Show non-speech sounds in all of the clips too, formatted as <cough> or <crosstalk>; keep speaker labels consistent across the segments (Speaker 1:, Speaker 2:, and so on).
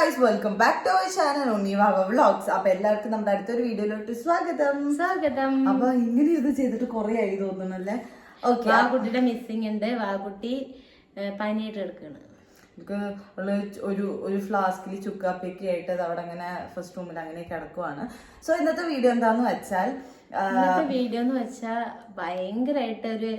Speaker 1: Guys welcome back to our channel Unnivava vlogs അപ്പൊ എല്ലാവർക്കും നമ്മുടെ അടുത്തൊരു വീഡിയോയിലോട്ട് സ്വാഗതം.
Speaker 2: സ്വാഗതം.
Speaker 1: അപ്പൊ ഇങ്ങനെ ഇത് ചെയ്തിട്ട് കുറെ ആയി തോന്നുന്നല്ലേ? ഓക്കെ
Speaker 2: വാകുട്ടിയുടെ മിസ്സിംഗ് ഉണ്ട്. ആ കുട്ടി പനിയായിട്ട്
Speaker 1: ഉള്ള ഒരു ഒരു ഫ്ലാസ്കിൽ ചുക്കാപ്പിയൊക്കെ ആയിട്ട് അത് അവിടെ അങ്ങനെ ഫസ്റ്റ് റൂമിൽ അങ്ങനെ കിടക്കുവാണ്. സോ ഇന്നത്തെ വീഡിയോ എന്താന്ന് വെച്ചാൽ ആ,
Speaker 2: ഇന്നത്തെ വീഡിയോ എന്ന് വെച്ചാൽ ഭയങ്കരമായിട്ട് ഒരു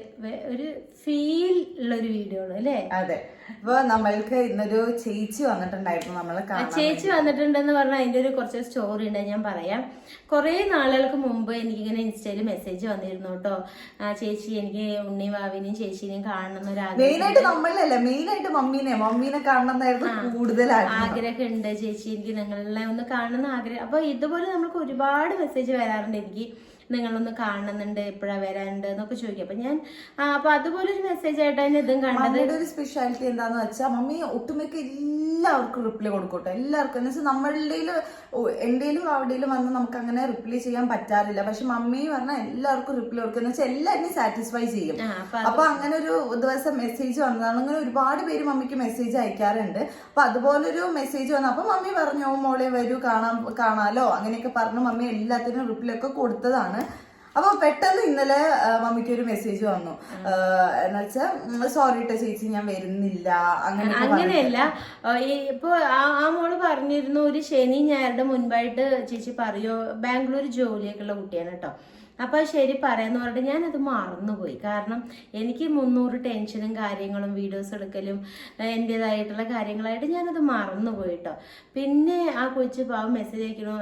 Speaker 2: ഒരു ഫീൽ ഉള്ള ഒരു വീഡിയോ ആണ് അല്ലേ?
Speaker 1: അതെ. അപ്പൊ നമ്മൾക്ക് ഇന്നൊരു ചേച്ചി വന്നിട്ടുണ്ടായിരുന്നു നമ്മളെ
Speaker 2: ചേച്ചി വന്നിട്ടുണ്ടെന്ന് പറഞ്ഞാൽ അതിന്റെ ഒരു കുറച്ച് സ്റ്റോറി ഉണ്ട് ഞാൻ പറയാം. കുറെ നാളുകൾക്ക് മുമ്പ് എനിക്കിങ്ങനെ ഇൻസ്റ്റയിൽ മെസ്സേജ് വന്നിരുന്നു കേട്ടോ. ആ ചേച്ചി എനിക്ക് ഉണ്ണി വാവിനെയും ചേച്ചീനെയും കാണണം എന്നൊരു
Speaker 1: മെയിൻ ആയിട്ട് നമ്മളല്ലേ മെയിൻ ആയിട്ട് മമ്മീനെ. മമ്മീനെ കാണണം എന്നായിരുന്നു ആഗ്രഹം
Speaker 2: ആഗ്രഹമുണ്ട് ചേച്ചി എനിക്ക് നിങ്ങളെ ഒന്ന് കാണണം ആഗ്രഹം. അപ്പൊ ഇതുപോലെ നമ്മൾക്ക് ഒരുപാട് മെസ്സേജ് വരാറുണ്ട് എനിക്ക്. നിങ്ങളൊന്ന് കാണുന്നുണ്ട് എപ്പോഴാ വരാനുണ്ട് എന്നൊക്കെ ചോദിക്കും. അപ്പൊ ഞാൻ അപ്പോൾ അപ്പൊ അതുപോലെ ഒരു മെസ്സേജ് ആയിട്ടാണ് ഇതും കണ്ടത്.
Speaker 1: ഒരു സ്പെഷ്യാലിറ്റി എന്താന്ന് വെച്ചാൽ മമ്മി ഒട്ടുമിക്ക എല്ലാവർക്കും റിപ്ലൈ കൊടുക്കട്ടെ. എല്ലാവർക്കും. എന്ന് വെച്ചാൽ നമ്മളുടെ എന്റെയിലും അവിടെയും വന്ന് നമുക്ക് അങ്ങനെ റിപ്ലൈ ചെയ്യാൻ പറ്റാറില്ല. പക്ഷെ മമ്മി പറഞ്ഞാൽ എല്ലാവർക്കും റിപ്ലൈ കൊടുക്കുക എന്ന് വെച്ചാൽ എല്ലാവരെയും സാറ്റിസ്ഫൈ ചെയ്യും.
Speaker 2: അപ്പൊ
Speaker 1: അങ്ങനെ ഒരു ദിവസം മെസ്സേജ് വന്നതാണ്. അങ്ങനെ ഒരുപാട് പേര് മമ്മിക്ക് മെസ്സേജ് അയക്കാറുണ്ട്. അപ്പൊ അതുപോലൊരു മെസ്സേജ് വന്നു. അപ്പൊ മമ്മി പറഞ്ഞു "ഓ, മോളെ വരൂ കാണാം കാണാലോ. അങ്ങനെയൊക്കെ പറഞ്ഞു. മമ്മി എല്ലാത്തിനും റിപ്ലൈ ഒക്കെ കൊടുത്തതാണ്. അപ്പൊ പെട്ടെന്ന് ഇന്നലെ മമ്മിക്ക് ഒരു മെസ്സേജ് വന്നു. എന്നുവെച്ചാൽ സോറി ട്ടോ ചേച്ചി ഞാൻ വരുന്നില്ല. അങ്ങനെ
Speaker 2: അങ്ങനെയല്ല ഇപ്പൊ ആ മോൾ പറഞ്ഞിരുന്നു ഒരു ശനി ഞായറുടെ മുൻപായിട്ട് ചേച്ചി പറയോ ബാംഗ്ലൂർ ജോലിയൊക്കെ ഉള്ള കുട്ടിയാണ് കേട്ടോ അപ്പൊ ശരി പറയാന്ന് പറഞ്ഞിട്ട് ഞാനത് മറന്നുപോയി. കാരണം എനിക്ക് മുന്നൂറ് ടെൻഷനും കാര്യങ്ങളും വീഡിയോസ് എടുക്കലും ആ, എന്റേതായിട്ടുള്ള കാര്യങ്ങളായിട്ട് ഞാനത് മറന്നുപോയി കേട്ടോ പിന്നെ ആ കൊച്ചു പാവം മെസ്സേജ് അയക്കണോ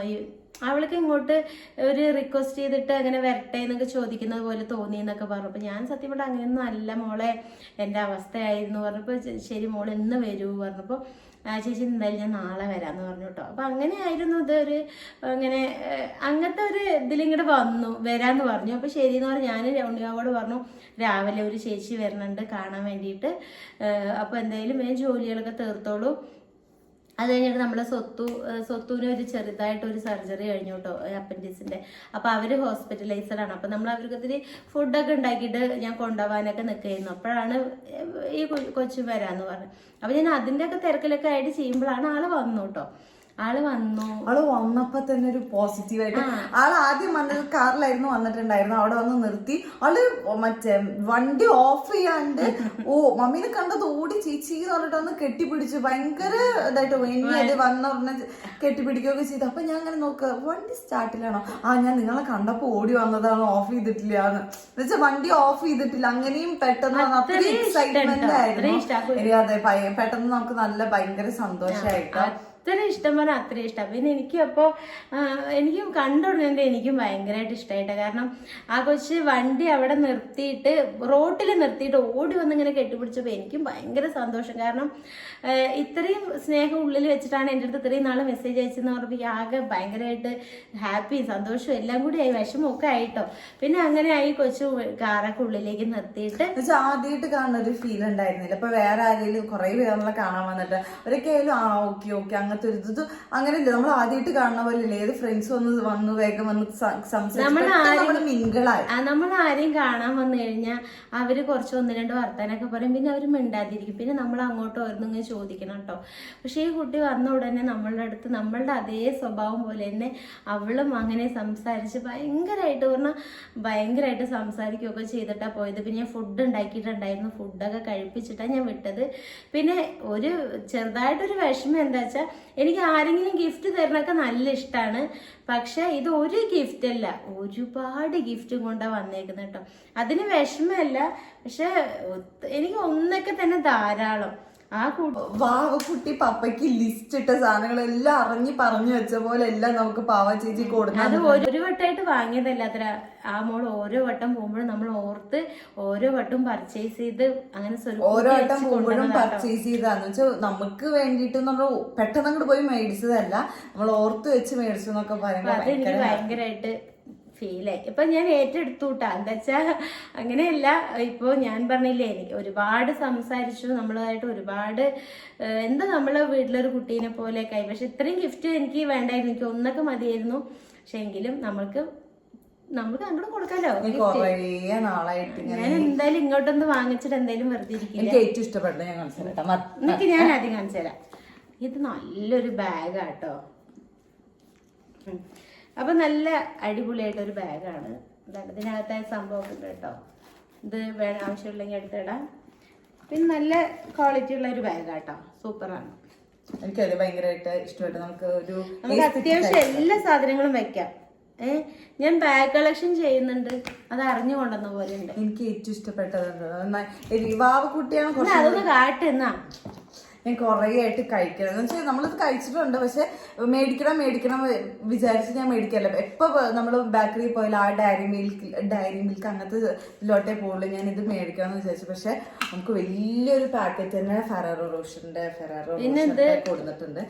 Speaker 2: അവൾക്ക് ഇങ്ങോട്ട് ഒരു റിക്വസ്റ്റ് ചെയ്തിട്ട് അങ്ങനെ വരട്ടെ എന്നൊക്കെ ചോദിക്കുന്നത് പോലെ തോന്നി എന്നൊക്കെ പറഞ്ഞു. അപ്പോൾ ഞാൻ സത്യം പറഞ്ഞാൽ അങ്ങനെയൊന്നും അല്ല മോളെ എന്റെ അവസ്ഥയായിരുന്നു പറഞ്ഞപ്പോൾ ശരി മോൾ ഇന്ന് വരൂ പറഞ്ഞപ്പോൾ ചേച്ചി എന്തായാലും ഞാൻ നാളെ വരാമെന്ന് പറഞ്ഞു കേട്ടോ. അപ്പം അങ്ങനെയായിരുന്നു ഇതൊരു അങ്ങനെ അങ്ങനത്തെ ഒരു ഇതിലിങ്ങോട്ട് വന്നു വരാമെന്ന് പറഞ്ഞു. അപ്പോൾ ശരി എന്ന് പറഞ്ഞ് ഞാൻ രൗണ്ടിയാവോട് പറഞ്ഞു രാവിലെ ഒരു ചേച്ചി വരുന്നുണ്ട് കാണാൻ വേണ്ടിയിട്ട്. അപ്പോൾ എന്തായാലും ഞാൻ ജോലികളൊക്കെ തീർത്തോളൂ. അത് കഴിഞ്ഞിട്ട് നമ്മളെ സ്വത്തു സ്വത്തുവിന് ഒരു ചെറുതായിട്ട് ഒരു സർജറി കഴിഞ്ഞു കേട്ടോ അപ്പൻഡിക്സിന്റെ. അപ്പൊ അവർ ഹോസ്പിറ്റലൈസ്ഡ് ആണ്. അപ്പൊ നമ്മൾ അവർക്ക് ഇത്തിരി ഫുഡൊക്കെ ഉണ്ടാക്കിയിട്ട് ഞാൻ കൊണ്ടുപോകാനൊക്കെ നിൽക്കുകയായിരുന്നു. അപ്പോഴാണ് ഈ കൊച്ചു വരാന്ന് പറഞ്ഞത് അപ്പൊ ഞാൻ അതിന്റെയൊക്കെ തിരക്കിലൊക്കെ ആയിട്ട് ചെയ്യുമ്പോഴാണ് ആൾ വന്നു കേട്ടോ ആൾ വന്നു.
Speaker 1: ആൾ വന്നപ്പോ തന്നെ ഒരു പോസിറ്റീവ് ആയിട്ട് ആൾ ആദ്യം വന്നത് കാറിലായിരുന്നു വന്നിട്ടുണ്ടായിരുന്നു. അവിടെ വന്ന് നിർത്തി. ആൾ മറ്റേ വണ്ടി ഓഫ് ചെയ്യാണ്ട് ഓ മമ്മീനെ കണ്ടത് ഓടി ചേച്ചി എന്ന് പറഞ്ഞിട്ട് വന്ന് കെട്ടിപ്പിടിച്ചു. ഭയങ്കര ഇതായിട്ട് വേണ്ടി അത് വന്ന ഉടനെ കെട്ടിപ്പിടിക്കുകയൊക്കെ ചെയ്തു. അപ്പൊ ഞാൻ അങ്ങനെ നോക്കുക വണ്ടി സ്റ്റാർട്ടിലാണോ ആ ഞാൻ നിങ്ങളെ കണ്ടപ്പോ ഓടി വന്നതാണ് ഓഫ് ചെയ്തിട്ടില്ല എന്ന് വെച്ചാൽ വണ്ടി ഓഫ് ചെയ്തിട്ടില്ല. അങ്ങനെയും പെട്ടെന്ന് അത്രയും എക്സൈറ്റ്മെന്റ് ആയിരുന്നു. അതെ പെട്ടെന്ന് നമുക്ക് നല്ല ഭയങ്കര സന്തോഷമായിട്ടോ
Speaker 2: അത്ര ഇഷ്ടം പറഞ്ഞാൽ അത്രയും ഇഷ്ടം. പിന്നെ എനിക്കും അപ്പോൾ എനിക്കും കണ്ടുടനെ എനിക്കും ഭയങ്കരമായിട്ട് ഇഷ്ടമായിട്ട് കാരണം ആ കൊച്ച് വണ്ടി അവിടെ നിർത്തിയിട്ട് റോട്ടിൽ നിർത്തിയിട്ട് ഓടി വന്ന് ഇങ്ങനെ കെട്ടിപ്പിടിച്ചപ്പോൾ എനിക്കും ഭയങ്കര സന്തോഷം. കാരണം ഇത്രയും സ്നേഹം ഉള്ളിൽ വെച്ചിട്ടാണ് എന്റെ അടുത്ത് ഇത്രയും നാൾ മെസ്സേജ് അയച്ചെന്ന് പറഞ്ഞപ്പോൾ ആകെ ഭയങ്കരമായിട്ട് ഹാപ്പി സന്തോഷവും എല്ലാം കൂടി ആയി. വിഷമമൊക്കെ ആയിട്ടോ. പിന്നെ അങ്ങനെ ആയി കൊച്ചു കാറൊക്കെ ഉള്ളിലേക്ക് നിർത്തിയിട്ട്
Speaker 1: ആദ്യമായിട്ട് കാണുന്ന ഒരു ഫീൽ ഉണ്ടായിരുന്നില്ല. ഇപ്പൊ വേറെ ആരെങ്കിലും കുറെ പേരെ കാണാൻ വന്നിട്ട് അവരൊക്കെ ആയാലും ആ ഓക്കെ ഓക്കെ അങ്ങനത്തെ ഒരു ഇത്. അങ്ങനെയല്ല? നമ്മൾ ആദ്യമായിട്ട് കാണുന്ന പോലെ അല്ലേ ഏത് ഫ്രണ്ട്സ് വന്ന് വന്നു വേഗം വന്ന് സംസാരിച്ചു നമ്മൾ മിങ്കിളായി
Speaker 2: നമ്മൾ ആരെയും കാണാൻ വന്നു കഴിഞ്ഞാൽ അവർ കുറച്ച് ഒന്ന് രണ്ട് വർത്താനൊക്കെ പറയും. പിന്നെ അവർ മിണ്ടാതിരിക്കും. പിന്നെ നമ്മൾ അങ്ങോട്ട് ഓരോന്നിങ്ങനെ ചോദിക്കണം കേട്ടോ. പക്ഷേ ഈ കുട്ടി വന്ന ഉടനെ നമ്മളുടെ അടുത്ത് നമ്മളുടെ അതേ സ്വഭാവം പോലെ തന്നെ അവളും അങ്ങനെ സംസാരിച്ച് ഭയങ്കരമായിട്ട് പറഞ്ഞാൽ ഭയങ്കരമായിട്ട് സംസാരിക്കുകയൊക്കെ ചെയ്തിട്ടാണ് പോയത്. പിന്നെ ഞാൻ ഫുഡ് ഉണ്ടാക്കിയിട്ടുണ്ടായിരുന്നു. ഫുഡൊക്കെ കഴിപ്പിച്ചിട്ടാണ് ഞാൻ വിട്ടത്. പിന്നെ ഒരു ചെറുതായിട്ടൊരു വിഷമം എന്താ വെച്ചാൽ എനിക്ക് ആരെങ്കിലും ഗിഫ്റ്റ് തരണമൊക്കെ നല്ല ഇഷ്ടമാണ് പക്ഷെ ഇത് ഒരു ഗിഫ്റ്റ് അല്ല. ഒരുപാട് ഗിഫ്റ്റ് കൊണ്ടാണ് വന്നേക്കുന്നത് കേട്ടോ അതിന് വിഷമമല്ല പക്ഷെ എനിക്ക് ഒന്നൊക്കെ തന്നെ ധാരാളം. ആ വാവ
Speaker 1: കുട്ടി പപ്പയ്ക്ക് ലിസ്റ്റ് ഇട്ട സാധനങ്ങളെല്ലാം അറിഞ്ഞു പറഞ്ഞു വെച്ച പോലെ എല്ലാം നമുക്ക് പാവ ചേച്ചി കൊടുക്കും
Speaker 2: അത് ഒരു വട്ടമായിട്ട് വാങ്ങിയതല്ല അത്ര ആ മോൾ ഓരോ വട്ടം പോകുമ്പോഴും നമ്മൾ ഓർത്ത് ഓരോ വട്ടം പർച്ചേസ് ചെയ്ത് അങ്ങനെ
Speaker 1: ഓരോ വട്ടം പോകുമ്പോഴും പർച്ചേസ് ചെയ്താന്ന് വെച്ചാൽ നമുക്ക് വേണ്ടിയിട്ട് നമ്മൾ പെട്ടെന്ന് അങ്ങോട്ട് പോയി മേടിച്ചതല്ല. നമ്മൾ ഓർത്ത് വെച്ച് മേടിച്ചു എന്നൊക്കെ പറയുമ്പോൾ
Speaker 2: ഭയങ്കരമായിട്ട് ഫീലായി ഇപ്പൊ ഞാൻ ഏറ്റെടുത്തു കൂട്ടാ എന്താ വെച്ചാ അങ്ങനെയല്ല. ഇപ്പൊ ഞാൻ പറഞ്ഞില്ലേ എനിക്ക് ഒരുപാട് സംസാരിച്ചു. നമ്മളായിട്ട് ഒരുപാട് എന്താ നമ്മൾ വീട്ടിലൊരു കുട്ടീനെ പോലെ കൈ പക്ഷെ ഇത്രയും ഗിഫ്റ്റ് എനിക്ക് വേണ്ടായിരുന്നു. എനിക്ക് ഒന്നൊക്കെ മതിയായിരുന്നു. പക്ഷെ എങ്കിലും നമ്മൾക്ക് നമുക്ക് അങ്ങോട്ട് കൊടുക്കാലോ. ഞാൻ എന്തായാലും ഇങ്ങോട്ടൊന്ന് വാങ്ങിച്ചിട്ട് എന്തായാലും വെറുതെ ഇരിക്കില്ല.
Speaker 1: എനിക്ക് ഏറ്റവും ഇഷ്ടപ്പെട്ടത് ഞാൻ കാണിച്ചു തരാം
Speaker 2: എന്നിട്ട് ഞാൻ ആദ്യം കാണിച്ചു തരാം. ഇത് നല്ലൊരു ബാഗാട്ടോ അപ്പം നല്ല അടിപൊളിയായിട്ടൊരു ബാഗാണ്. ഇതിനകത്തായ സംഭവമൊക്കെ ഉണ്ട് കേട്ടോ. ഇത് വേണം ആവശ്യമുള്ളെങ്കിൽ എടുത്തിടാം. പിന്നെ നല്ല ക്വാളിറ്റി ഉള്ള ഒരു ബാഗാട്ടോ സൂപ്പറാണ്
Speaker 1: എനിക്കത് ഭയങ്കരമായിട്ട് ഇഷ്ടമായിട്ട് നമുക്ക് ഒരു
Speaker 2: നമുക്ക് അത്യാവശ്യം എല്ലാ സാധനങ്ങളും വെക്കാം. ഏ ഞാൻ ബാഗ് കളക്ഷൻ ചെയ്യുന്നുണ്ട്. അത് അറിഞ്ഞു കൊണ്ടുവന്ന പോലെ ഉണ്ട്.
Speaker 1: എനിക്ക് ഏറ്റവും ഇഷ്ടപ്പെട്ടത് വാവ കുട്ടിയാണ് കുറച്ച്
Speaker 2: അതൊന്ന് കാട്ടുന്നാ
Speaker 1: ഞാൻ കുറേ ആയിട്ട് കഴിക്കണം. എന്ന് വെച്ചാൽ നമ്മളിത് കഴിച്ചിട്ടുണ്ട്. പക്ഷെ മേടിക്കണം മേടിക്കണം വിചാരിച്ച് ഞാൻ മേടിക്കല്ല. എപ്പോൾ നമ്മൾ ബേക്കറിയിൽ പോയാലും ആ ഡയറി മിൽക്ക് ഡയറി മിൽക്ക് അങ്ങനത്തെ ലോട്ടേ പോകുള്ളൂ ഞാൻ ഇത് മേടിക്കണം എന്ന് വിചാരിച്ചു. പക്ഷെ നമുക്ക് വലിയൊരു പാക്കറ്റ് തന്നെ ഫെറാറോ റോഷന്റെ ഫെറാറോ കൊടുത്തിട്ടുണ്ട്.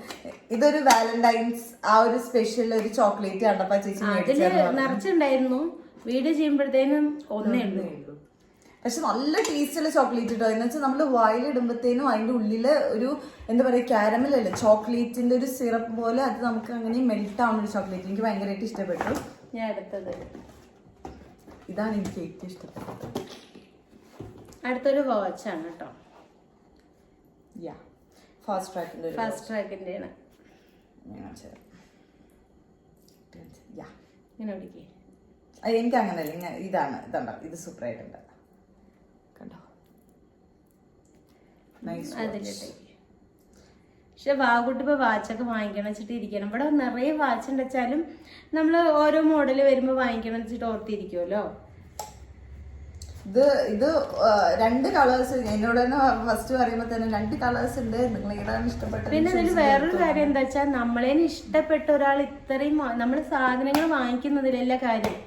Speaker 1: ഇതൊരു വാലന്റൈൻസ് ആ ഒരു സ്പെഷ്യൽ ഒരു ചോക്ലേറ്റ് കണ്ടപ്പോ ചേച്ചി
Speaker 2: നിറച്ചുണ്ടായിരുന്നു വീഡിയോ ചെയ്യുമ്പോഴത്തേനും ഒന്നേ ഉള്ളൂ.
Speaker 1: പക്ഷെ നല്ല ടേസ്റ്റുള്ള ചോക്ലേറ്റ് കേട്ടോ എന്ന് വെച്ചാൽ നമ്മൾ വായിലിടുമ്പോഴത്തേനും അതിന്റെ ഉള്ളിൽ ഒരു എന്താ പറയുക ക്യാരമലല്ലേ ചോക്ലേറ്റിന്റെ ചോക്ലേറ്റിന്റെ ഒരു സിറപ്പ് പോലെ അത് നമുക്ക് അങ്ങനെ മെൽറ്റ് ആവുന്ന ഒരു ചോക്ലേറ്റ് എനിക്ക് ഭയങ്കരമായിട്ട് ഇഷ്ടപ്പെട്ടു.
Speaker 2: ഞാൻ എടുത്തത്.
Speaker 1: ഇതാണ് എനിക്ക് ഏറ്റവും ഇഷ്ടപ്പെട്ടത്.
Speaker 2: അടുത്തൊരു വാച്ചാണ് കേട്ടോ
Speaker 1: യാ ഫാസ്റ്റ് ട്രാക്കിന്റെ
Speaker 2: ഫാസ്റ്റ്
Speaker 1: തരാം. യാ
Speaker 2: ഇങ്ങനെ
Speaker 1: എനിക്ക് അങ്ങനെയല്ല ഇങ്ങനെ ഇതാണ് ഇതുണ്ടോ ഇത് സൂപ്പർ ആയിട്ടുണ്ട് കണ്ടോ
Speaker 2: പക്ഷെ വാഗുട്ടി ഇപ്പൊ വാച്ചൊക്കെ വാങ്ങിക്കണം വെച്ചിട്ട് ഇരിക്കണം. ഇവിടെ നിറയെ വാച്ച് ഉണ്ട് വെച്ചാലും നമ്മൾ ഓരോ മോഡൽ വരുമ്പോൾ വാങ്ങിക്കണം വെച്ചിട്ട് ഓർത്തിരിക്കുമല്ലോ
Speaker 1: ഇത് ഇത് രണ്ട് കളേഴ്സ് എന്നോട് തന്നെ ഫസ്റ്റ് പറയുമ്പോൾ തന്നെ രണ്ട് കളേഴ്സ് ഉണ്ട്. നിങ്ങൾ ഏതാണ് ഇഷ്ടപ്പെട്ടത്
Speaker 2: പിന്നെ ഇതിൽ വേറൊരു കാര്യം എന്താ വെച്ചാൽ നമ്മളേന് ഇഷ്ടപ്പെട്ട ഒരാൾ ഇത്രയും നമ്മൾ സാധനങ്ങൾ വാങ്ങിക്കുന്നതിലല്ല കാര്യം.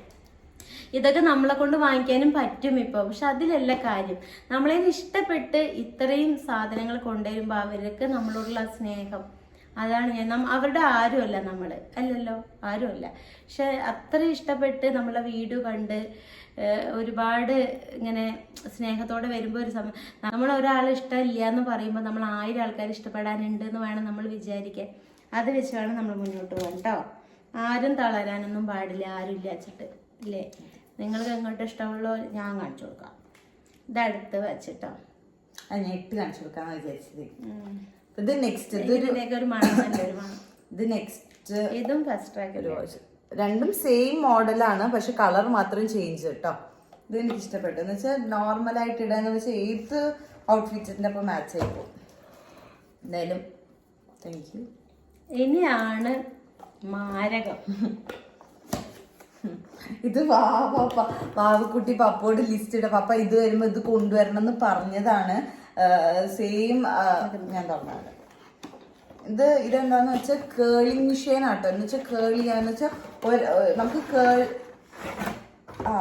Speaker 2: ഇതൊക്കെ നമ്മളെ കൊണ്ട് വാങ്ങിക്കാനും പറ്റും ഇപ്പോൾ പക്ഷെ അതിലല്ല കാര്യം. നമ്മളെ ഇഷ്ടപ്പെട്ട് ഇത്രയും സാധനങ്ങൾ കൊണ്ടുവരുമ്പോൾ അവർക്ക് നമ്മളോടുള്ള സ്നേഹം. അതാണ് ഞാൻ. അവരുടെ ആരുമല്ല നമ്മൾ അല്ലല്ലോ? ആരുമല്ല. പക്ഷെ അത്ര ഇഷ്ടപ്പെട്ട് നമ്മളെ വീട് കണ്ട് ഒരുപാട് ഇങ്ങനെ സ്നേഹത്തോടെ വരുമ്പോൾ ഒരു സമയം നമ്മൾ ഒരാളെ ഇഷ്ടമില്ല എന്ന് പറയുമ്പോൾ നമ്മൾ ആയിരം ആൾക്കാർ ഇഷ്ടപ്പെടാനുണ്ട് എന്ന് വേണം നമ്മൾ വിചാരിക്കാൻ. അത് വെച്ച് വേണം നമ്മൾ മുന്നോട്ട് പോകാൻ കേട്ടോ ആരും തളരാനൊന്നും പാടില്ല. ആരും ഇല്ലാച്ചിട്ട് ഇല്ലേ? നിങ്ങൾക്ക് എങ്ങോട്ട് ഇഷ്ടമുള്ളോ ഞാൻ കാണിച്ചു കൊടുക്കാം. ഇതടുത്ത് വെച്ചിട്ടോ.
Speaker 1: അത് കാണിച്ചു കൊടുക്കാന്ന് വിചാരിച്ചത്. ഇത് നെക്സ്റ്റ് ഇത്
Speaker 2: ഒരു മണം നല്ലൊരു മണം. <coughs>
Speaker 1: ഇത് നെക്സ്റ്റ്
Speaker 2: ഇതും ഫസ്റ്റ് ട്രാക്ക്
Speaker 1: ഒരു വാച്ച് രണ്ടും സെയിം മോഡലാണ് പക്ഷെ കളർ മാത്രം ചേഞ്ച് കേട്ടോ ഇത് എനിക്ക് ഇഷ്ടപ്പെട്ടു. എന്ന് വെച്ചാൽ നോർമൽ ആയിട്ട് ഇടാന്ന് വെച്ചാൽ ഏത് ഔട്ട്ഫിറ്റിന്റെ ഒപ്പം മാച്ച് ആയി പോകും. എന്തായാലും താങ്ക് യു
Speaker 2: ഇനിയാണ് മാരകം. <laughs>
Speaker 1: ഇത് വാ പാപ്പ വാവക്കുട്ടി പപ്പോട് ലിസ്റ്റ് ഇട. പപ്പ ഇത് വരുമ്പോ ഇത് കൊണ്ടുവരണം എന്ന് പറഞ്ഞതാണ് സെയിം ഞാൻ പറഞ്ഞത്. ഇത് ഇതെന്താന്ന് വെച്ചാൽ കേളിങ് മെഷീൻ ആട്ടോ. എന്ന് വെച്ചാൽ കേൾ ചെയ്യാന്ന് വെച്ചാൽ നമുക്ക് കേൾ ആ.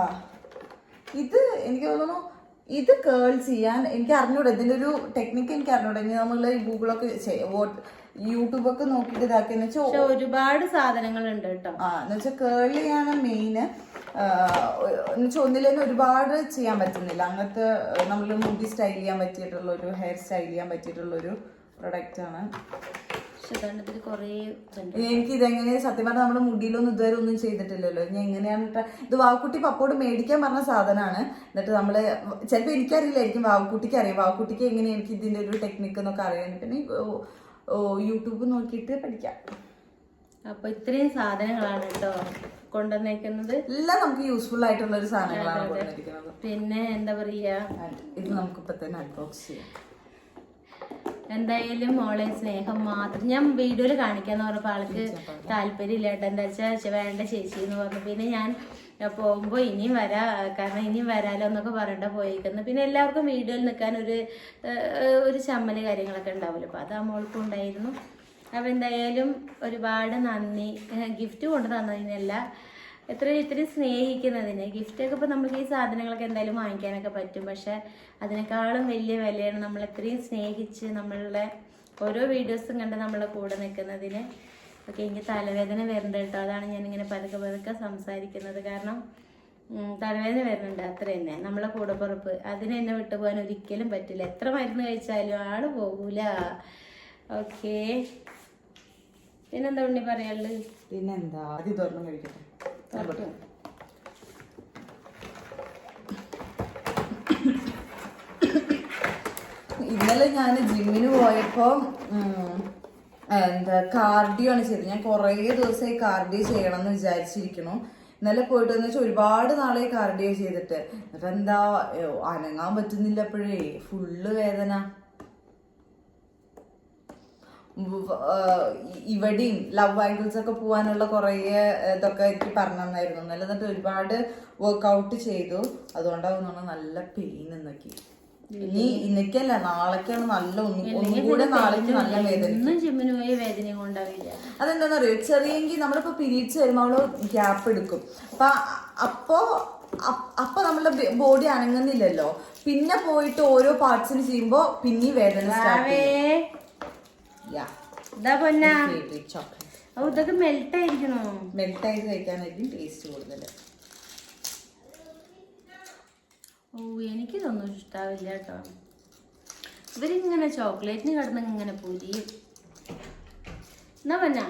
Speaker 1: ഇത് എനിക്ക് തോന്നുന്നു ഇത് കേൾ ചെയ്യാൻ എനിക്ക് അറിഞ്ഞൂടാ. ഇതിന്റെ ഒരു ടെക്നിക്ക് എനിക്ക് അറിഞ്ഞൂടാ. ഇനി നമ്മൾ ഗൂഗിളൊക്കെ യൂട്യൂബൊക്കെ നോക്കിയിട്ട് ഇതാക്കിയെന്ന് വെച്ചാൽ
Speaker 2: ഒരുപാട് സാധനങ്ങൾ ഉണ്ട് കേട്ടോ.
Speaker 1: ആ എന്ന് വെച്ചാൽ കേളിയാണ് മെയിന് എന്ന് വെച്ചാൽ ഒന്നിൽ തന്നെ ഒരുപാട് ചെയ്യാൻ പറ്റുന്നില്ല. അങ്ങനത്തെ നമ്മൾ മുടി സ്റ്റൈൽ ചെയ്യാൻ പറ്റിയിട്ടുള്ള ഒരു ഹെയർ സ്റ്റൈൽ ചെയ്യാൻ പറ്റിയിട്ടുള്ള ഒരു പ്രൊഡക്റ്റ് ആണ്. എനിക്ക് ഇതെങ്ങനെ സത്യം പറഞ്ഞാൽ നമ്മുടെ മുടിയിലൊന്നും ഇതുവരെ ഒന്നും ചെയ്തിട്ടില്ലല്ലോ. ഞാൻ എങ്ങനെയാണ് ഇത് വാവക്കുട്ടി പപ്പോട് മേടിക്കാൻ പറഞ്ഞ സാധനമാണ് എന്നിട്ട് നമ്മൾ ചിലപ്പോൾ എനിക്കറിയില്ലായിരിക്കും വാവക്കുട്ടിക്ക് അറിയാം. വാവക്കുട്ടിക്ക് എങ്ങനെയാണ് എനിക്ക് ഇതിന്റെ ഒരു ടെക്നിക്ക് എന്നൊക്കെ അറിയാൻ. പിന്നെ യൂട്യൂബ് നോക്കിയിട്ട് പഠിക്കാം.
Speaker 2: അപ്പൊ ഇത്രയും സാധനങ്ങളാണ് കേട്ടോ കൊണ്ടുവന്നേക്കുന്നത്.
Speaker 1: എല്ലാം നമുക്ക് യൂസ്ഫുൾ ആയിട്ടുള്ള ഒരു സാധനങ്ങളാണ്
Speaker 2: പിന്നെ എന്താ പറയാ?
Speaker 1: ഇത് നമുക്ക് നമുക്കിപ്പോ തന്നെ അൺബോക്സ് ചെയ്യാം.
Speaker 2: എന്തായാലും മോളെ സ്നേഹം മാത്രം. ഞാൻ വീഡിയോയിൽ കാണിക്കാന്ന് പറഞ്ഞപ്പോൾ ആൾക്ക് താല്പര്യമില്ല കേട്ടോ. എന്താ വെച്ചാൽ വേണ്ട ചേച്ചി എന്ന് പറഞ്ഞു. പിന്നെ ഞാൻ പോകുമ്പോൾ ഇനിയും വരാ കാരണം ഇനിയും വരാലോ എന്നൊക്കെ പറയണ്ട പോയിരിക്കുന്നത് പിന്നെ എല്ലാവർക്കും വീഡിയോയിൽ നിൽക്കാൻ ഒരു ഒരു ചമ്മൽ കാര്യങ്ങളൊക്കെ ഉണ്ടാവില്ല. അപ്പോൾ അത് ആ മോൾക്കും ഉണ്ടായിരുന്നു. അപ്പോൾ എന്തായാലും ഒരുപാട് നന്ദി. ഗിഫ്റ്റ് കൊണ്ട് തന്നതിനല്ല എത്രയും ഇത്രയും സ്നേഹിക്കുന്നതിന് ഗിഫ്റ്റൊക്കെ ഇപ്പോൾ നമുക്ക് ഈ സാധനങ്ങളൊക്കെ എന്തായാലും വാങ്ങിക്കാനൊക്കെ പറ്റും. പക്ഷേ അതിനേക്കാളും വലിയ വിലയാണ് നമ്മൾ എത്രയും സ്നേഹിച്ച് നമ്മളുടെ ഓരോ വീഡിയോസും കണ്ട് നമ്മളെ കൂടെ നിൽക്കുന്നതിന്. ഓക്കെ എനിക്ക് തലവേദന വരുന്നുണ്ട് കേട്ടോ. അതാണ് ഞാനിങ്ങനെ പതുക്കെ പതുക്കെ സംസാരിക്കുന്നത്. കാരണം തലവേദന വരുന്നുണ്ട് അത്ര തന്നെ. നമ്മളെ കൂടപ്പുറപ്പ് അതിന് എന്നെ വിട്ടുപോകാൻ ഒരിക്കലും പറ്റില്ല. എത്ര മരുന്ന് കഴിച്ചാലും ആൾ പോകൂല. ഓക്കേ. പിന്നെന്താ ഉണ്ണി പറയാനുള്ളത്?
Speaker 1: പിന്നെന്താ? ആദ്യം തുറന്നു കഴിക്കട്ടെ. ഇന്നലെ ഞാൻ ജിമ്മിന് പോയപ്പോ ഉം, എന്താ കാർഡിയോ ആണ് ചെയ്തത്. ഞാൻ കുറേ ദിവസമായി കാർഡിയോ ചെയ്യണം എന്ന് വിചാരിച്ചിരിക്കണു ഇന്നലെ പോയിട്ട് എന്ന് വെച്ചാൽ ഒരുപാട് നാളെ കാർഡിയോ ചെയ്തിട്ട്. എന്നിട്ട് എന്താ അനങ്ങാൻ പറ്റുന്നില്ല അപ്പോഴേ. ഫുള്ള് വേദന. ഇവിടെയും ലവ് ആംഗിൾസ് ഒക്കെ പോകാനുള്ള കുറേ ഇതൊക്കെ എനിക്ക് പറഞ്ഞു തന്നായിരുന്നു നല്ല എന്നിട്ട് ഒരുപാട് വർക്കൗട്ട് ചെയ്തു. അതുകൊണ്ടാവുന്ന നല്ല പെയിൻ എന്നൊക്കെ ഇനി ഇന്നൊക്കെയല്ല നാളേക്കാണ് നല്ല ഒന്നും ഒന്നും കൂടെ നാളേക്ക് നല്ല വേദന
Speaker 2: കൊണ്ടാവില്ല.
Speaker 1: അതെന്താണെന്നറിയോ ചെറിയെങ്കിൽ നമ്മളിപ്പോ പിരീഡ്സ് വരുമ്പോൾ അവൾ ഗ്യാപ്പ് എടുക്കും. അപ്പൊ അപ്പോ അപ്പൊ നമ്മളുടെ ബോഡി അനങ്ങുന്നില്ലല്ലോ. പിന്നെ പോയിട്ട് ഓരോ പാർട്സിന് ചെയ്യുമ്പോ പിന്നെ വേദന
Speaker 2: ഇതാ പൊന്നാ.
Speaker 1: ചോക്ലേറ്റ്
Speaker 2: ഓ ഇതൊക്കെ മെൽറ്റ് ആയിരിക്കണോ?
Speaker 1: മെൽറ്റ് ആയിട്ട് കഴിക്കാനായിരിക്കും ടേസ്റ്റ് കൂടുതൽ
Speaker 2: ഓ എനിക്കിതൊന്നും ഇഷ്ടാവില്ല കേട്ടോ. ഇവരിങ്ങനെ ചോക്ലേറ്റിന് കിടന്ന് ഇങ്ങനെ പൊരിയും. എന്നാ പൊന്നാ?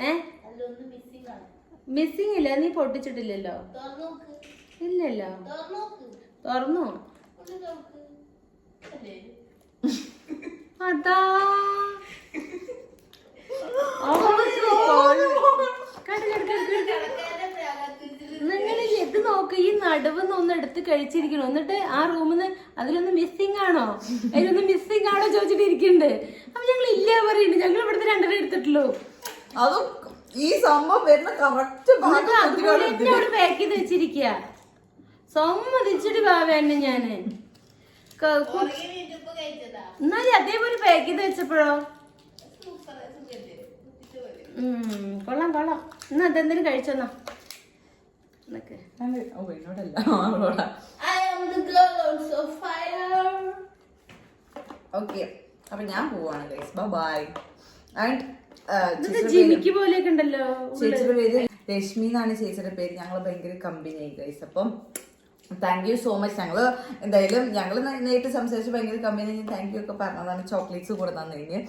Speaker 2: ഏ? മിസ്സിങ് ഇല്ല നീ പൊട്ടിച്ചിട്ടില്ലല്ലോ? ഇല്ലല്ലോ. തുറന്നു അതാ. <laughs> നിങ്ങളില്ലേ ഇത് നോക്ക്? ഈ നടുവെന്ന് ഒന്ന് എടുത്ത് കഴിച്ചിരിക്കണം. എന്നിട്ട് ആ റൂമിന്ന് അതിലൊന്ന് മിസ്സിംഗ് ആണോ? അതിലൊന്ന് മിസ്സിംഗ് ആണോ ചോദിച്ചിട്ട് ഇരിക്കുന്നുണ്ട് അപ്പൊ ഞങ്ങൾ ഇല്ല പറയുന്നുണ്ട് ഞങ്ങൾ ഇവിടുത്തെ രണ്ടെണ്ണം എടുത്തിട്ടുള്ളൂ.
Speaker 1: അതും ഈ സംഭവം വരുന്ന കറക്റ്റ്
Speaker 2: അതുപോലെ പാക്ക് ചെയ്ത് വെച്ചിരിക്കുക സമ്മതിച്ചിട്ട് ഭാവന്നെ ഞാൻ. എന്നാലും അതേപോലെ പാക്ക് ചെയ്ത് വെച്ചപ്പോഴോ? കൊള്ളാം കൊള്ളാം. എന്നാ അതെന്തെങ്കിലും കഴിച്ചോന്നാ
Speaker 1: ഓക്കെ അപ്പൊ ഞാൻ പോവാണ് ബൈ ആൻഡ്
Speaker 2: ഇതൊക്കെ ജിമിക്ക് പോലെയൊക്കെ ഉണ്ടല്ലോ
Speaker 1: ചേച്ചിയുടെ പേര് രശ്മി എന്നാണ് ചേച്ചിയുടെ പേര്. ഞങ്ങൾ ഭയങ്കര കമ്പനി ആയി ഗൈസ് അപ്പം താങ്ക് യു സോ മച്ച് ഞങ്ങൾ എന്തായാലും ഞങ്ങൾ നേരിട്ട് സംസാരിച്ച് ഭയങ്കര കമ്പനി താങ്ക് യു ഒക്കെ പറഞ്ഞതാണ്. ചോക്ലേറ്റ്സ് കൂടെ തന്നതിന്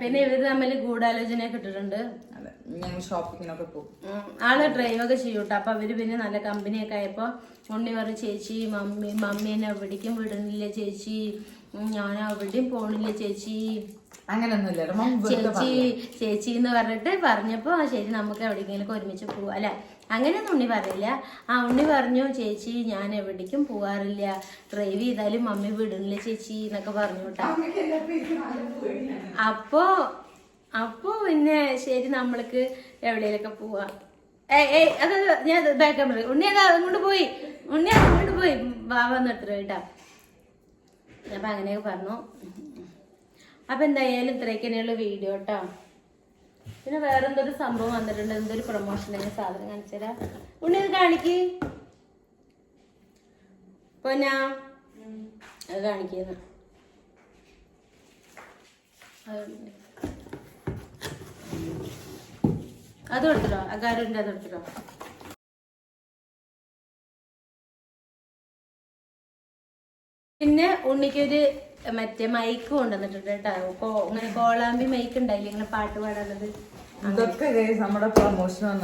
Speaker 2: പിന്നെ ഇവർ തമ്മിൽ ഗൂഢാലോചന ഇട്ടിട്ടുണ്ട്.
Speaker 1: ഞങ്ങൾ ഷോപ്പിങ്ങിനൊക്കെ പോകും.
Speaker 2: ആൾ ഡ്രൈവൊക്കെ ചെയ്യൂട്ടോ? അപ്പൊ അവർ പിന്നെ നല്ല കമ്പനിയൊക്കെ ആയപ്പോ ഉണ്ണി പറഞ്ഞു ചേച്ചി മമ്മി മമ്മി എന്നെ എവിടേക്കും വിടുന്നില്ല ചേച്ചി. ഞാൻ എവിടെയും പോണില്ല ചേച്ചി.
Speaker 1: അങ്ങനൊന്നുമില്ല.
Speaker 2: ചേച്ചി ചേച്ചി എന്ന് പറഞ്ഞിട്ട് പറഞ്ഞപ്പോ ചേച്ചി ശരി നമുക്ക് എവിടേക്കെങ്കിലും ഒരുമിച്ച് പോവാ അല്ല? അങ്ങനെയൊന്നും ഉണ്ണി പറയില്ല. ആ ഉണ്ണി പറഞ്ഞു ചേച്ചി ഞാൻ എവിടേക്കും പോകാറില്ല ഡ്രൈവ് ചെയ്താലും മമ്മി വിടുന്നില്ല ചേച്ചി എന്നൊക്കെ പറഞ്ഞു കേട്ടോ. അപ്പോ അപ്പോ പിന്നെ ശരി നമ്മൾക്ക് എവിടെയൊക്കെ പോവാ. ഏയ് അത് ഞാൻ ബാക്ക് ക്യാമറ ഉണ്ണി അതാ അങ്ങോട്ട് പോയി. ഉണ്ണി അങ്ങോട്ട് പോയി. വാ വന്നിട്ട് കേട്ടാ. അപ്പൊ അങ്ങനെയൊക്കെ പറഞ്ഞു. അപ്പൊ എന്തായാലും ഇത്രയൊക്കെ തന്നെയുള്ള വീഡിയോ കേട്ടോ. പിന്നെ വേറെ എന്തൊരു സംഭവം വന്നിട്ടുണ്ട്. എന്തൊരു പ്രൊമോഷൻ സാധനം കാണിച്ചുതരാ ഉണ്ണി ഇത് കാണിക്ക്. പൊന്നാ. അത് കാണിക്കുന്നു. അത് കൊടുത്തിട്ടോ. അകാരുണ്ട് അത് കൊടുത്തിട്ടോ. പിന്നെ ഉണ്ണിക്കൊരു മറ്റേ മൈക്ക് കൊണ്ടുവന്നിട്ടുണ്ട് കേട്ടോ. ഇങ്ങനെ കോളാമ്പി മൈക്ക് ഉണ്ടായില്ലേ ഇങ്ങനെ പാട്ട് പാടാനുള്ളത്.
Speaker 1: ഇതൊക്കെ നമ്മുടെ പ്രൊമോഷൻ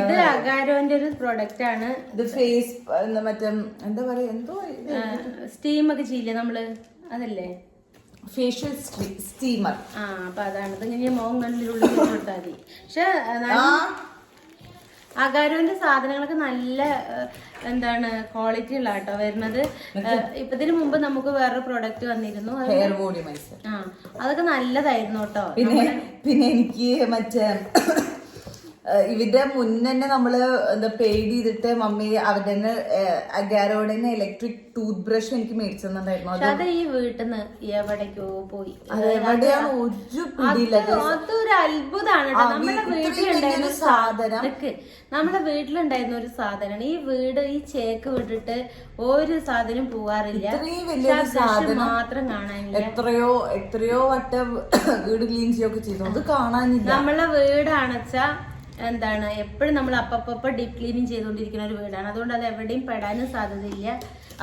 Speaker 1: ഇത്
Speaker 2: അഗാരോന്റെ ഒരു പ്രൊഡക്റ്റ് ആണ്.
Speaker 1: ഇത് ഫേസ് മറ്റേ എന്താ പറയാ എന്തോ
Speaker 2: സ്റ്റീം ഒക്കെ ചെയ്യില്ലേ നമ്മൾ? അതല്ലേ?
Speaker 1: ഫേഷ്യൽ സ്റ്റീമർ
Speaker 2: ആ അപ്പൊ അതാണ് ഇത് ഇങ്ങനെ കൊടുത്താൽ മതി. പക്ഷെ
Speaker 1: ആ
Speaker 2: അകാരോന്റെ സാധനങ്ങളൊക്കെ നല്ല എന്താണ് ക്വാളിറ്റി ഉള്ള കേട്ടോ വരുന്നത് ഇപ്പൊ ഇതിനു മുമ്പ് നമുക്ക് വേറൊരു പ്രൊഡക്റ്റ് വന്നിരുന്നു. ആ അതൊക്കെ നല്ലതായിരുന്നു കേട്ടോ.
Speaker 1: പിന്നെ പിന്നെ എനിക്ക് മറ്റേ ഇവരുടെ മുന്നേ തന്നെ നമ്മൾ എന്താ പെയ്ഡ് ചെയ്തിട്ട് മമ്മി അവരുടെ തന്നെ അഗാരോടെ തന്നെ ഇലക്ട്രിക് ടൂത്ത് ബ്രഷ് എനിക്ക് മേടിച്ചു തന്നിട്ടുണ്ടായിരുന്നു അത്
Speaker 2: ഈ വീട്ടിൽ നിന്ന് എവിടേക്കോ പോയി.
Speaker 1: അത് എവിടെയാണ് ഒരു പിടിയില്ല.
Speaker 2: അത് അതൊരു അത്ഭുതമാണ് നമ്മുടെ വീട്ടിലുണ്ടായിരുന്ന ഒരു
Speaker 1: സാധനം.
Speaker 2: നമ്മുടെ വീട്ടിലുണ്ടായിരുന്ന ഒരു സാധനമാണ് ഈ വീട് ഈ ചേക്ക് വിട്ടിട്ട് ഒരു സാധനം പോവാറില്ല. മാത്രം കാണാനില്ല.
Speaker 1: എത്രയോ എത്രയോ വട്ടം വീട് ക്ലീൻ ചെയ്യൊക്കെ ചെയ്തു. അത് കാണാനില്ല.
Speaker 2: നമ്മളെ വീട് അണച്ച എന്താണ് എപ്പോഴും നമ്മൾ അപ്പപ്പ ഡീപ് ക്ലീനിങ് ചെയ്തുകൊണ്ടിരിക്കുന്ന ഒരു വീടാണ്. അതുകൊണ്ട് അത് എവിടെയും പെടാനും സാധ്യതയില്ല.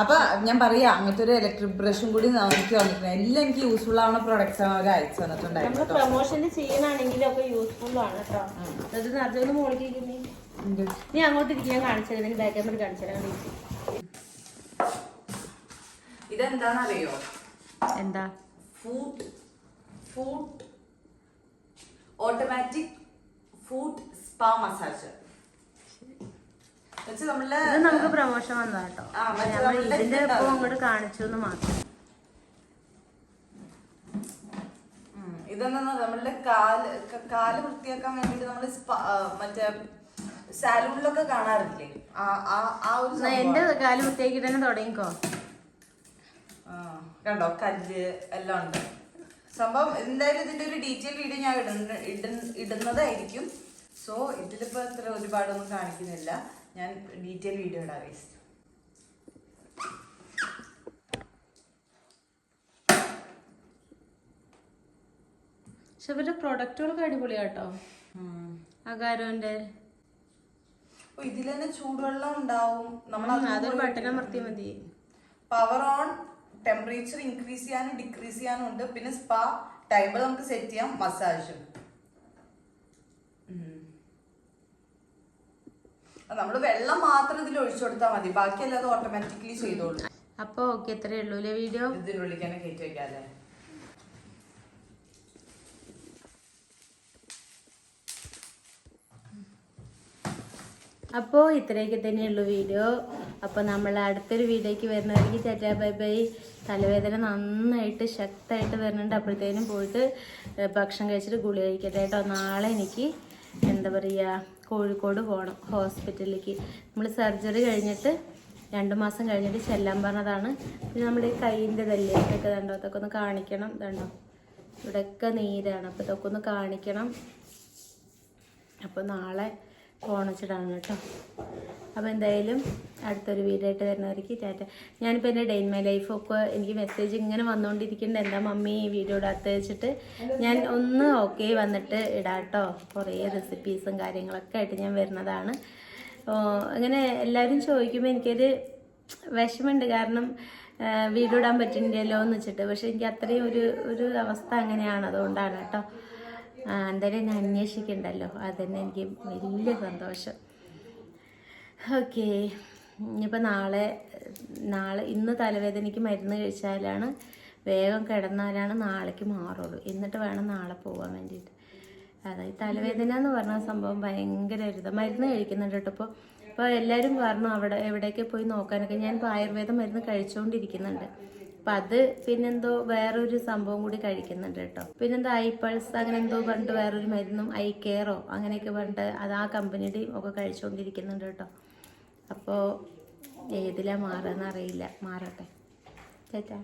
Speaker 1: അപ്പൊ ഞാൻ പറയാ അങ്ങനത്തെ ഒരു ഇലക്ട്രിക് ബ്രഷും കൂടി എനിക്ക് വന്നിട്ടുണ്ട്. എല്ലാം എനിക്ക് യൂസ്ഫുൾ ആവുന്ന പ്രൊഡക്ട്സ് ആണ് അയച്ചു തന്നിട്ടുണ്ടായിരുന്നു
Speaker 2: നമ്മൾ പ്രൊമോഷൻ ചെയ്യണാണെങ്കിലും ഒക്കെ യൂസ്ഫുൾ ആണ് കേട്ടോ നീ അങ്ങോട്ട് ഇരിക്കാൻ കാണിച്ചത് ഇതിന് ബാക്ക് ക്യാമറ കാണിച്ചത്
Speaker 1: ഇതെന്താണെന്നറിയോ
Speaker 2: എന്താ?
Speaker 1: Food food automatic food spa massage.
Speaker 2: നമുക്ക് പ്രൊമോഷൻ വന്നതാ കേട്ടോ
Speaker 1: ആ, മറ്റേ
Speaker 2: നമ്മൾ ഇതിന്റെ. അങ്ങോട്ട് കാണിച്ചു എന്ന് മാത്രം.
Speaker 1: ഉം, ഇതെന്നാ നമ്മളുടെ കാൽ കാൽ വൃത്തിയാക്കാൻ വേണ്ടിട്ട് ആ, മറ്റേ സാലൂണിലൊക്കെ കാണാറില്ലേ?
Speaker 2: എന്റെ കാൽ വൃത്തിയാക്കിട്ട് തന്നെ തുടങ്ങിക്കോ.
Speaker 1: ആ, കണ്ടോ? കല്ല് എല്ലാം ഉണ്ട്. സംഭവം എന്തായാലും ഇതിന്റെ ഒരു ഡീറ്റെയിൽ വീഡിയോ ഞാൻ ഇടുന്ന ഇടുന്ന- ഇടുന്നതായിരിക്കും. സോ ഇതിലിപ്പോ അത്ര ഒരുപാടൊന്നും കാണിക്കുന്നില്ല. ഞാൻ ഡീറ്റെയിൽ വീഡിയോ ഇടാം guys.
Speaker 2: പക്ഷെ ഇവരുടെ പ്രൊഡക്റ്റുകളൊക്കെ അടിപൊളിയാട്ടോ. അകാരോന്റെ.
Speaker 1: ഇതിൽ തന്നെ ചൂടുവെള്ളം ഉണ്ടാവും. നമ്മൾ
Speaker 2: അതൊരു ബട്ടൺ മതി.
Speaker 1: പവർ ഓൺ ടെമ്പറേച്ചർ ഇൻക്രീസ് ചെയ്യാനും ഡിക്രീസ് ചെയ്യാനും ഉണ്ട്. പിന്നെ സ്പാ ടൈമിൽ നമുക്ക് സെറ്റ് ചെയ്യാം മസാജും നമ്മൾ വെള്ളം മാത്രം ഇതിൽ ഒഴിച്ചു കൊടുത്താൽ മതി. ബാക്കിയെല്ലാം അത് ഓട്ടോമാറ്റിക്കലി ചെയ്തോളൂ.
Speaker 2: അപ്പൊ ഓക്കെ എത്രയേ ഉള്ളൂ അല്ലേ വീഡിയോ
Speaker 1: ഇതിനുള്ളിൽ തന്നെ കയറ്റി വെക്കാം അല്ലേ?
Speaker 2: അപ്പോൾ ഇത്രയൊക്കെ തന്നെയുള്ളൂ വീഡിയോ അപ്പോൾ നമ്മൾ അടുത്തൊരു വീഡിയോയ്ക്ക് വരുന്നവർക്ക് ടാറ്റാ ബൈ ബൈ തലവേദന നന്നായിട്ട് ശക്തമായിട്ട് വരുന്നുണ്ട്. അപ്പോഴത്തേനും പോയിട്ട് ഭക്ഷണം കഴിച്ചിട്ട് ഗുളി കഴിക്കട്ടെ കേട്ടോ. നാളെ എനിക്ക് എന്താ പറയുക കോഴിക്കോട് പോകണം ഹോസ്പിറ്റലിലേക്ക്. നമ്മൾ സർജറി കഴിഞ്ഞിട്ട് രണ്ട് മാസം കഴിഞ്ഞിട്ട് ചെല്ലാൻ പറഞ്ഞതാണ്. പിന്നെ നമ്മുടെ ഈ കൈയിന്റെ തല്ലിയൊക്കെ കണ്ടോ? അതൊക്കെ ഒന്ന് കാണിക്കണം. ഇതുണ്ടോ? ഇവിടെയൊക്കെ നീരാണ്. അപ്പോൾ ഇതൊക്കെ ഒന്ന് കാണിക്കണം. അപ്പോൾ നാളെ ഫോണിച്ചിടാണ് കേട്ടോ. അപ്പോൾ എന്തായാലും അടുത്തൊരു വീഡിയോ ആയിട്ട് വരുന്നവർക്ക് ടാറ്റ. ഞാനിപ്പോൾ എന്റെ ഡെയിൻ മൈ ലൈഫൊക്കെ എനിക്ക് മെസ്സേജ് ഇങ്ങനെ വന്നുകൊണ്ടിരിക്കുന്നുണ്ട് എന്താ മമ്മി ഈ വീഡിയോ ഇടാത്ത വെച്ചിട്ട്? ഞാൻ ഒന്ന് ഓക്കെ വന്നിട്ട് ഇടാട്ടോ കുറേ റെസിപ്പീസും കാര്യങ്ങളൊക്കെ ആയിട്ട് ഞാൻ വരുന്നതാണ്. അങ്ങനെ എല്ലാവരും ചോദിക്കുമ്പോൾ എനിക്കൊരു വിഷമമുണ്ട്. കാരണം വീഡിയോ ഇടാൻ പറ്റുന്നില്ലല്ലോ എന്ന് വെച്ചിട്ട്. പക്ഷെ എനിക്ക് അത്രയും ഒരു ഒരു അവസ്ഥ അങ്ങനെയാണ്. അതുകൊണ്ടാണ് കേട്ടോ എന്തായാലും ഞാൻ അന്വേഷിക്കണ്ടല്ലോ. അതന്നെ എനിക്ക് വലിയ സന്തോഷം. ഓക്കെ. ഇനിയിപ്പോൾ നാളെ നാളെ ഇന്ന് തലവേദനയ്ക്ക് മരുന്ന് കഴിച്ചാലാണ് വേഗം കിടന്നാലാണ് നാളേക്ക് മാറുള്ളൂ. എന്നിട്ട് വേണം നാളെ പോകാൻ വേണ്ടിയിട്ട്. അതായത് തലവേദന എന്ന് പറഞ്ഞ സംഭവം ഭയങ്കര ഒരു മരുന്ന് കഴിക്കുന്നുണ്ട് കേട്ടോ. ഇപ്പോൾ ഇപ്പോൾ എല്ലാവരും പറഞ്ഞു അവിടെ എവിടെയൊക്കെ പോയി നോക്കാനൊക്കെ. ഞാൻ ആയുർവേദ മരുന്ന് കഴിച്ചുകൊണ്ടിരിക്കുന്നുണ്ട് അപ്പം അത് പിന്നെന്തോ വേറൊരു സംഭവം കൂടി കഴിക്കുന്നുണ്ട് കേട്ടോ. പിന്നെന്തോ ഐ പൾസ് അങ്ങനെ എന്തോ പറഞ്ഞിട്ട് വേറൊരു മരുന്നും ഐ കെയറോ അങ്ങനെയൊക്കെ പറഞ്ഞിട്ട് അത് ആ കമ്പനിയുടെയും ഒക്കെ കഴിച്ചുകൊണ്ടിരിക്കുന്നുണ്ട് കേട്ടോ. അപ്പോൾ ഏതിലാണ് മാറുക അറിയില്ല മാറട്ടെ. ചേച്ചാ